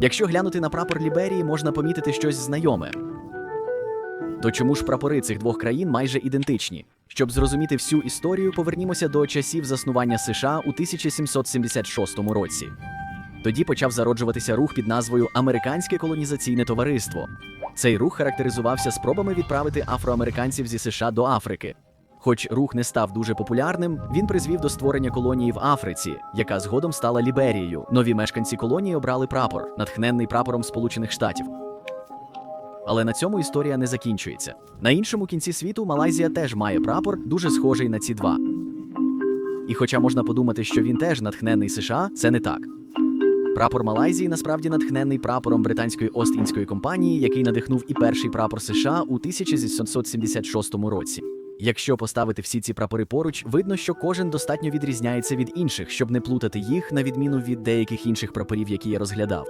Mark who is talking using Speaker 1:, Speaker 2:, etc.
Speaker 1: Якщо глянути на прапор Ліберії, можна помітити щось знайоме. То чому ж прапори цих двох країн майже ідентичні? Щоб зрозуміти всю історію, повернімося до часів заснування США у 1776 році. Тоді почав зароджуватися рух під назвою Американське колонізаційне товариство. Цей рух характеризувався спробами відправити афроамериканців зі США до Африки. Хоч рух не став дуже популярним, він призвів до створення колонії в Африці, яка згодом стала Ліберією. Нові мешканці колонії обрали прапор, натхненний прапором Сполучених Штатів. Але на цьому історія не закінчується. На іншому кінці світу Малайзія теж має прапор, дуже схожий на ці два. І хоча можна подумати, що він теж натхнений США, це не так. Прапор Малайзії насправді натхнений прапором британської Ост-Індської компанії, який надихнув і перший прапор США у 1776 році. Якщо поставити всі ці прапори поруч, видно, що кожен достатньо відрізняється від інших, щоб не плутати їх на відміну від деяких інших прапорів, які я розглядав.